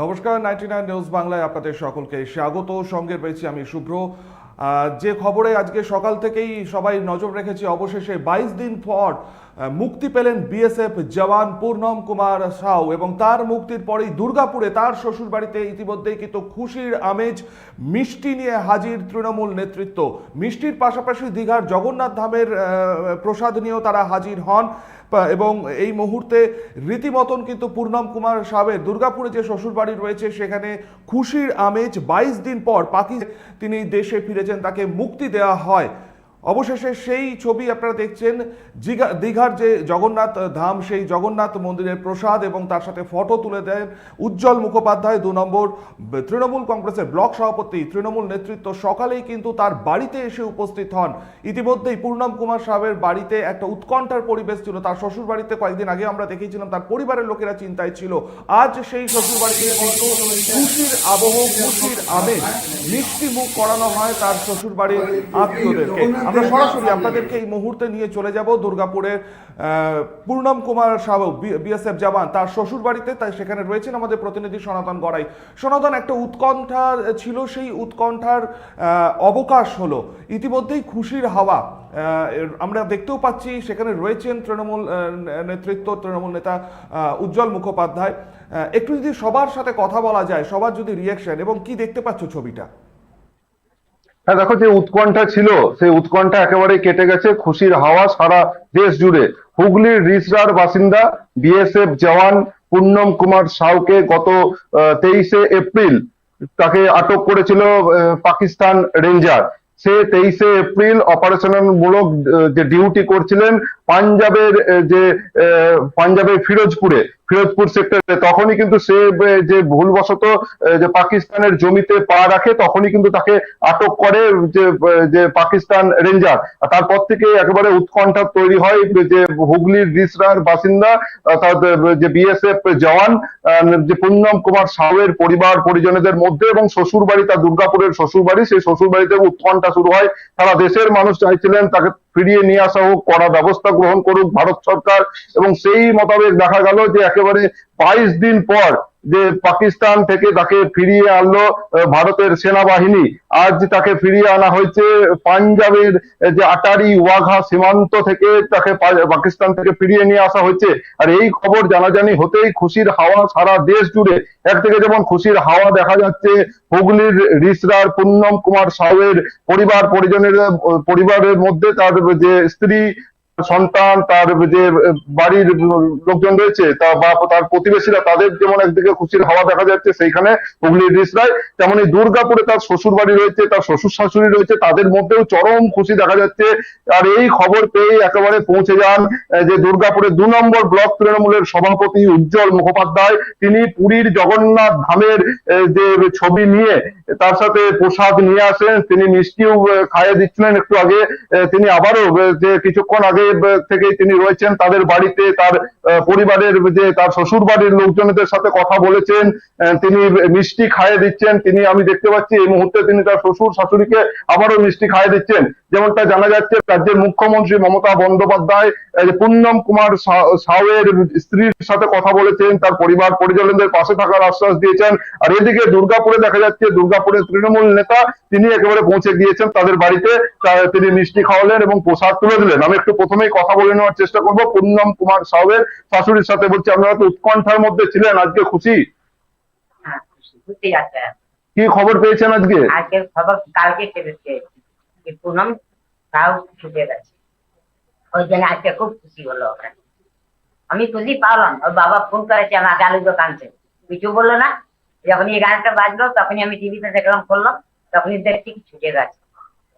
নমস্কার, ninety nine news বাংলায় আপনাদের সকলকে স্বাগত। সঙ্গে রয়েছি আমি শুভ্র। যে খবরে আজকে সকাল থেকেই সবাই নজর রেখেছি, অবশেষে বাইশ দিন পর মুক্তি পেলেন বিএসএফ জওয়ান পূর্ণম কুমার সাউ এবং তার মুক্তির পরেই দুর্গাপুরে তার শ্বশুর বাড়িতে ইতিমধ্যেই কিন্তু খুশির আমেজ, মিষ্টি নিয়ে হাজির তৃণমূল নেতৃত্ব। মিষ্টির পাশাপাশি দীঘার জগন্নাথ ধামের প্রসাদ নিয়েও তারা হাজির হন। এবং এই মুহূর্তে রীতিমতন কিন্তু পূর্ণম কুমার সাবের দুর্গাপুরে যে শ্বশুরবাড়ি রয়েছে, সেখানে খুশির আমেজ। বাইশ দিন পর পাকি তিনি দেশে ফিরেছেন, তাকে মুক্তি দেওয়া হয়। অবশেষে সেই ছবি আপনারা দেখছেন দীঘার যে জগন্নাথ ধাম, সেই জগন্নাথ মন্দিরের প্রসাদ এবং তার সাথে ফটো তুলে দেন উজ্জ্বল মুখোপাধ্যায় দু নম্বর। তৃণমূল কংগ্রেসের ব্লক সভাপতি, তৃণমূল নেতৃত্ব সকালেই কিন্তু তার বাড়িতে এসে উপস্থিত হন। ইতিমধ্যেই পূর্ণম কুমার সাহেবের বাড়িতে একটা উৎকণ্ঠার পরিবেশ ছিল। তার শ্বশুর বাড়িতে কয়েকদিন আগে আমরা দেখেছিলাম, তার পরিবারের লোকেরা চিন্তায় ছিল। আজ সেই শ্বশুর বাড়িতে খুশির আবহ, খুশির আবেগ মিষ্টি মুখ করানো হয় তার শ্বশুর বাড়ির আত্মীয়দেরকে আমরা সরাসরি আপনাদেরকে এই মুহূর্তে নিয়ে চলে যাব দুর্গাপুরের পূর্ণম কুমার সাহু বিএসএফ জওয়ান তার শ্বশুর বাড়িতে তাই সেখানে রয়েছেন আমাদের প্রতিনিধি সনাতন গড়াই। সনাতন, একটা উৎকণ্ঠা ছিল, সেই উৎকণ্ঠার অবকাশ হলো। ইতিমধ্যেই খুশির হাওয়া আমরা দেখতেও পাচ্ছি, সেখানে রয়েছেন তৃণমূল নেতৃত্ব, তৃণমূল নেতা উজ্জ্বল মুখোপাধ্যায়। একটু যদি সবার সাথে কথা বলা যায়, সবার যদি রিয়াকশন এবং কি দেখতে পাচ্ছ ছবিটা? হ্যাঁ দেখো যে উৎকণ্ঠা ছিল, সেই উৎকণ্ঠা একেবারে কেটে গেছে। খুশির হাওয়া সারা দেশ জুড়ে। হুগলির রিসরার বাসিন্দা, বিএসএফ জওয়ান পূর্ণম কুমার সাউকে গত তেইশে এপ্রিল তাকে আটক করেছিল পাকিস্তান রেঞ্জার। সে তেইশে এপ্রিল অপারেশনাল মূলক যে ডিউটি করছিলেন, পাঞ্জাবের যে পাঞ্জাবের ফিরোজপুরে ফিরোজপুর সেক্টরে তখনই কিন্তু সে যে ভুলবশত যে পাকিস্তানের জমিতে পা রাখে, তখনই কিন্তু তাকে আটক করে, যে যে পাকিস্তান রেঞ্জার। তারপর থেকে একেবারে উৎকণ্ঠা তৈরি হয়, যে হুগলির রিসরার বাসিন্দা, অর্থাৎ যে বিএসএফ জওয়ান যে পূর্ণম কুমার সাউয়ের পরিবার, পরিজনদের মধ্যে এবং শ্বশুর বাড়ি তার দুর্গাপুরের শ্বশুর বাড়ি সেই শ্বশুর বাড়িতে উৎকণ্ঠা শুরু হয়। সারা দেশের মানুষ চাইছিলেন তাকে ফিরিয়ে নিয়ে আসা হোক, কড়া ব্যবস্থা গ্রহণ করুক ভারত সরকার এবং সেই মোতাবেক দেখা গেল যে একেবারে বাইশ দিন পর যে পাকিস্তান থেকে তাকে ফিরিয়ে আনলো ভারতের সেনাবাহিনী। আজ তাকে ফিরিয়ে আনা হয়েছে পাঞ্জাবের যে আটারি ওয়াঘা সীমান্ত থেকে তাকে পাকিস্তান থেকে ফিরিয়ে নিয়ে আসা হয়েছে। আর এই খবর জানাজানি হতেই খুশির হাওয়া সারা দেশ জুড়ে। এক থেকে যেমন খুশির হাওয়া দেখা যাচ্ছে হুগলির রিসরার পূর্ণম কুমার সাউয়ের পরিবার পরিজনের পরিবারের মধ্যে তার যে স্ত্রী সন্তান, তার যে বাড়ির লোকজন রয়েছে তা বা তার প্রতিবেশীরা, তাদের যেমন একদিকে খুশির হাওয়া দেখা যাচ্ছে, সেইখানে হুগলির রিসরায় তেমনি দুর্গাপুরে তার শ্বশুর বাড়ি রয়েছে, তার শ্বশুর শাশুড়ি রয়েছে, তাদের মধ্যেও চরম খুশি দেখা যাচ্ছে। আর এই খবর পেয়ে একেবারে পৌঁছে যান যে দুর্গাপুরের দু নম্বর ব্লক তৃণমূলের সভাপতি উজ্জ্বল মুখোপাধ্যায়। তিনি পুরীর জগন্নাথ ধামের যে ছবি নিয়ে, তার সাথে প্রসাদ নিয়ে আসেন। তিনি মিষ্টিও খাইয়ে দিচ্ছিলেন একটু আগে। তিনি আবারও যে কিছুক্ষণ আগে থেকেই তিনি রয়েছেন। তাদের বাড়িতে তার পরিবারের যে তার শ্বশুর বাড়ির লোকজনদের সাথে কথা বলেছেন। তিনি মিষ্টি খাইয়ে দিচ্ছেন। তিনি আমি দেখতে পাচ্ছি এই মুহূর্তে তিনি তার শ্বশুর শাশুড়িকে আবারও মিষ্টি খাইয়ে দিচ্ছেন। যেমনটা জানা যাচ্ছে রাজ্যের মুখ্যমন্ত্রী মমতা বন্দ্যোপাধ্যায় পূর্ণম কুমার সাউয়ের স্ত্রীর সাথে কথা বলেছেন তার পরিবার পরিজনদের পাশে থাকার আশ্বাস দিয়েছেন। আর এদিকে দুর্গাপুরে দেখা যাচ্ছে দুর্গাপুরের তৃণমূল নেতা তিনি একেবারে পৌঁছে গিয়েছেন তাদের বাড়িতে। তিনি মিষ্টি খাওয়ালেন এবং প্রসাদ তুলে দিলেন। আমি একটু প্রথমেই কথা বলে নেওয়ার চেষ্টা করব। পূর্ণম কুমার সাউয়ের শাশুড়ির সাথে বলছি আপনারা তো উৎকণ্ঠার মধ্যে ছিলেন আজকে খুশি? হ্যাঁ, কি খবর পেয়েছেন আজকে? আজকের খবর কালকে পেয়েছে যে পুনম তাও ছুটে গেছে। ওই জন্য আজকে খুব খুশি হলো ওখানে। আমি খুশি পাওলাম ওর বাবা ফোন করেছে আমার আলু দোকানছে কিছু বলল না যখন এই গানটা বাজলো তখনই আমি টিভিতে দেখলাম করলাম তখনই দেখছি ছুটে গেছে।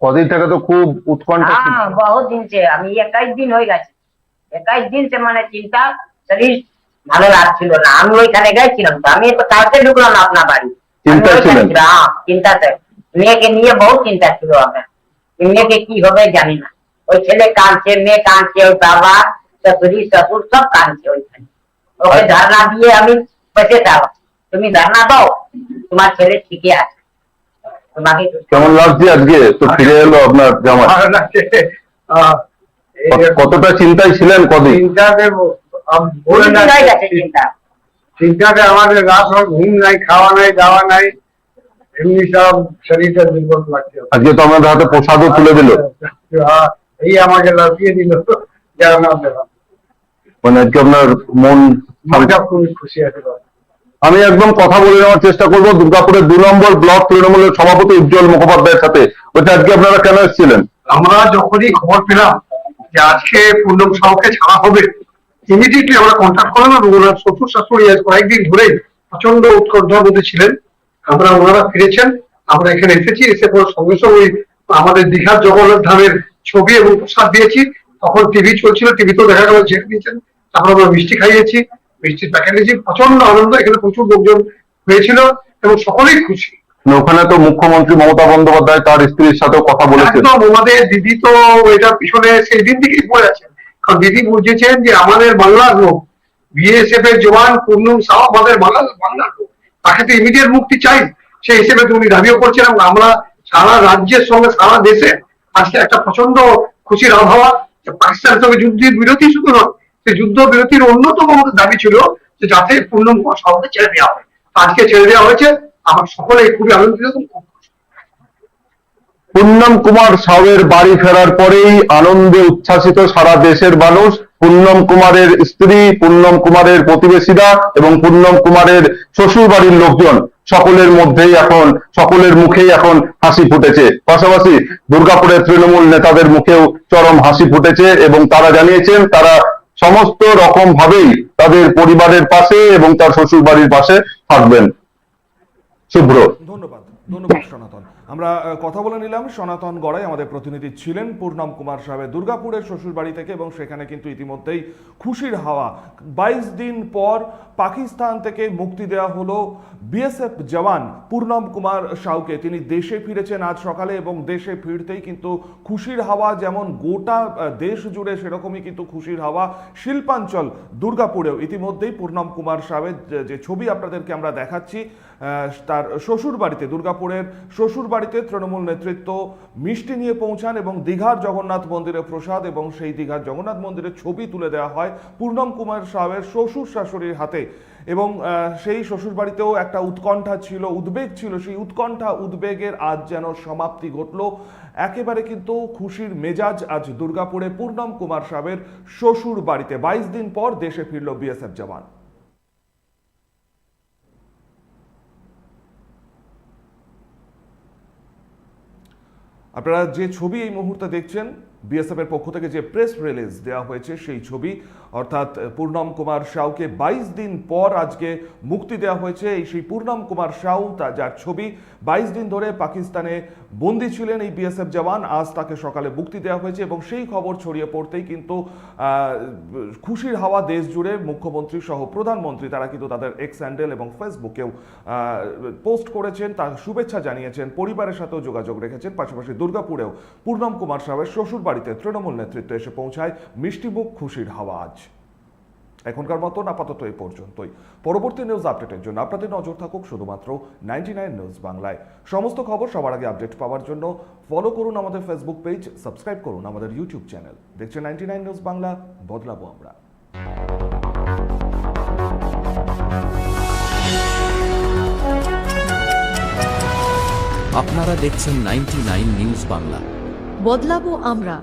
কদিন থেকে তো খুব উৎকণ্ঠা হ্যাঁ বহু দিন সে আমি একাইশ দিন হয়ে গেছে। একাইশ দিন সে মানে চিন্তা শরীর ভালো লাগছিল না। আমি ওইখানে গেছিলাম তো আমি তো কালকে ঢুকলাম আপনার বাড়ি। চিন্তা ছিল হ্যাঁ, চিন্তাতে। মেয়েকে নিয়ে বহু চিন্তা ছিল আমার। মেয়েকে কি হবে জানি না। ওই ছেলে কাঁদছে মেয়ে কাঁদছে ওই বাবা শাশুড়ি শ্বশুর সব কাঁদছে ওইখানে। ওকে ধারণা দিয়ে আমি বসে থাকলাম তুমি ধারণা দাও তোমার ছেলে ঠিকই আছে। তোমাকে কেমন লাগছে আজকে? তো ফিরে এলো আপনার এই কতটা চিন্তায় ছিলেন কদিন? চিন্তাতে চিন্তাতে আমাদের রাত হয় ঘুম নাই খাওয়া নাই দাওয়া নাই। এমনি সব শরীরটা দুর্বল লাগছে। আজকে তো আমাদের হাতে প্রসাদও তুলে দিল। হ্যাঁ, এই আমাকে লাফিয়ে দিল। যারা নাম দেওয়া মানে আজকে আপনার মন খুবই খুশি আছে আমি একদম কথা বলে নেওয়ার চেষ্টা করব। দুর্গাপুরের দু নম্বর ব্লক তৃণমূলের সভাপতি উজ্জ্বল মুখোপাধ্যায়ের সাথে। বলছে আজকে আপনারা কেন এসেছিলেন? আমরা যখনই খবর পেলাম যে আজকে পূর্ণম সাহকে ছাড়া হবে ইমিডিয়েটলি আমরা কন্ট্যাক্ট করলাম এবং ওনার শ্বশুর শাশুড়ি আজ কয়েকদিন ধরে প্রচণ্ড উৎকণ্ঠার মধ্যে ছিলেন। আমরা ওনারা ফিরেছেন আমরা এখানে এসেছি এসে পর সঙ্গে সঙ্গে আমাদের দীঘার জগন্নাথ ধামের ছবি এবং প্রসাদ দিয়েছি। তখন টিভি চলছিল টিভিতেও দেখা গেল ছেড়ে দিয়েছেন। তারপর আমরা মিষ্টি খাইয়েছি মিষ্টির প্যাকেট দিয়েছি প্রচণ্ড আনন্দ এখানে প্রচুর লোকজন হয়েছিল এবং সকলেই খুশি। মানে ওখানে তো মুখ্যমন্ত্রী মমতা বন্দ্যোপাধ্যায় তার স্ত্রীর সাথেও কথা বলেছেন। একদম আমাদের দিদি তো এটা পিছনে সেই দিন থেকেই পড়ে আছেন কারণ দিদি বুঝেছেন যে আমাদের বাংলার লোক বিএসএফ এর জওয়ান পূর্ণম সাহ আমাদের বাংলার বাংলার লোক। তাকে তো ইমিডিয়েট মুক্তি চাই। সেই হিসেবে উনি দাবিও করছেন এবং আমরা সারা রাজ্যের সঙ্গে, সারা দেশে আজকে একটা প্রচণ্ড খুশির আবহাওয়া। যে পাকিস্তানের সঙ্গে যুদ্ধের বিরতি শুধু নয়, সেই যুদ্ধ বিরতির অন্যতম আমাদের দাবি ছিল যে যাতে পূর্ণম কুমার ছেড়ে দেওয়া হয়। আজকে ছেড়ে দেওয়া হয়েছে। আমার সকলে খুবই আনন্দিত। পুন্নম কুমার সাউয়ের বাড়ি ফেরার পরেই আনন্দে উচ্ছ্বাসিত সারা দেশের মানুষ পুন্নম কুমারের স্ত্রী পূর্ণম কুমারের প্রতিবেশীরা এবং পূর্ণম কুমারের শ্বশুর বাড়ির লোকজন। সকলের মধ্যেই এখন, সকলের মুখেই এখন হাসি ফুটেছে। পাশাপাশি দুর্গাপুরের তৃণমূল নেতাদের মুখেও চরম হাসি ফুটেছে এবং তারা জানিয়েছেন, তারা সমস্ত রকম ভাবেই তাদের পরিবারের পাশে এবং তার শ্বশুর বাড়ির পাশে থাকবেন। শুভ্র। ধন্যবাদ। ধন্যবাদ, সনাতন। আমরা কথা বলে নিলাম। সনাতন গড়াই আমাদের প্রতিনিধি ছিলেন পূর্ণম কুমার সাহেব। দুর্গাপুরের শ্বশুর বাড়ি থেকে এবং সেখানে কিন্তু ইতিমধ্যেই খুশির হাওয়া। বাইশ দিন পর পাকিস্তান থেকে মুক্তি দেওয়া হলো বিএসএফ জওয়ান পূর্ণম কুমার সাউকে। তিনি দেশে ফিরেছেন আজ সকালে এবং দেশে ফিরতেই কিন্তু খুশির হাওয়া, যেমন গোটা দেশ জুড়ে সেরকমই কিন্তু খুশির হাওয়া শিল্পাঞ্চল দুর্গাপুরেও। ইতিমধ্যেই পূর্ণম কুমার সাহেবের যে- ছবি আপনাদেরকে আমরা দেখাচ্ছি তার শ্বশুর বাড়িতে দুর্গাপুরের শ্বশুর বাড়িতে তৃণমূল নেতৃত্ব মিষ্টি নিয়ে পৌঁছান এবং দীঘার জগন্নাথ মন্দিরে প্রসাদ এবং সেই দীঘার জগন্নাথ মন্দিরের ছবি তুলে দেওয়া হয় পূর্ণম কুমার সাহেবের শ্বশুর শাশুড়ির হাতে। এবং সেই শ্বশুর বাড়িতেও একটা উৎকণ্ঠা ছিল, উদ্বেগ ছিল। সেই উৎকণ্ঠা উদ্বেগের আজ যেন সমাপ্তি ঘটলো। একেবারে কিন্তু খুশির মেজাজ আজ দুর্গাপুরে পূর্ণম কুমার সাহেবের শ্বশুর বাড়িতে। বাইশ দিন পর দেশে ফিরল বিএসএফ জওয়ান। আপনারা যে ছবি এই মুহূর্তে দেখছেন বিএসএফ এর পক্ষ থেকে যে প্রেস রিলিজ দেওয়া হয়েছে, সেই ছবি, অর্থাৎ পূর্ণম কুমার সাউকে বাইশ দিন পর আজকে মুক্তি দেওয়া হয়েছে। এই সেই পূর্ণম কুমার সাউ, তা যার ছবি, বাইশ দিন ধরে পাকিস্তানে বন্দি ছিলেন এই বিএসএফ জওয়ান, আজ তাকে সকালে মুক্তি দেওয়া হয়েছে এবং সেই খবর ছড়িয়ে পড়তেই কিন্তু খুশির হাওয়া দেশ জুড়ে মুখ্যমন্ত্রী সহ প্রধানমন্ত্রী, তারা কিন্তু তাদের এক্স হ্যান্ডেল এবং ফেসবুকেও পোস্ট করেছেন, তার শুভেচ্ছা জানিয়েছেন, পরিবারের সাথেও যোগাযোগ রেখেছেন, পাশাপাশি দুর্গাপুরেও পূর্ণম কুমার সাহেবের শ্বশুর বাড়িতে তৃণমূল নেতৃত্ব এসে পৌঁছায় মিষ্টিমুখ খুশির হাওয়া আজ। এখনকার মতন আপাতত এই পর্যন্তই। পরবর্তী নিউজ আপডেটের জন্য আপনাদের নজর থাকুক শুধুমাত্র নাইনটি নাইন নিউজ বাংলায়। সমস্ত খবর সবার আগে আপডেট পাওয়ার জন্য ফলো করুন আমাদের ফেসবুক পেজ সাবস্ক্রাইব করুন আমাদের ইউটিউব চ্যানেল দেখছেন নাইনটি নাইন নিউজ বাংলা, বদলাবো আমরা। আপনারা দেখছেন নাইনটি নাইন নিউজ বাংলা। বদলাবো আমরা।